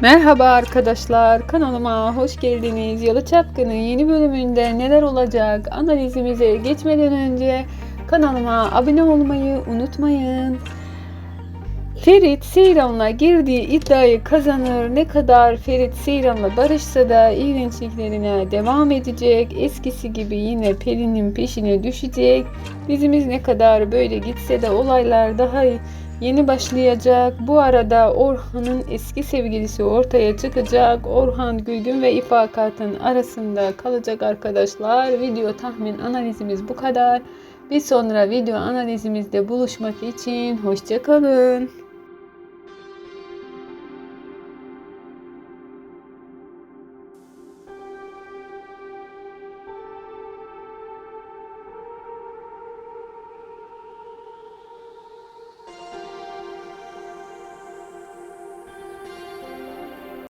Merhaba arkadaşlar, kanalıma hoş geldiniz. Yalı Çapkın'ın yeni bölümünde neler olacak analizimize geçmeden önce kanalıma abone olmayı unutmayın. Ferit Seyran'la girdiği iddiayı kazanır. Ne kadar Ferit Seyran'la barışsa da iğrençliklerine devam edecek. Eskisi gibi yine Pelin'in peşine düşecek. Dizimiz ne kadar böyle gitse de olaylar daha yeni başlayacak. Bu arada Orhan'ın eski sevgilisi ortaya çıkacak. Orhan Gülgün ve İfakat'ın arasında kalacak arkadaşlar. Video tahmin analizimiz bu kadar. Bir sonra video analizimizde buluşmak için hoşçakalın.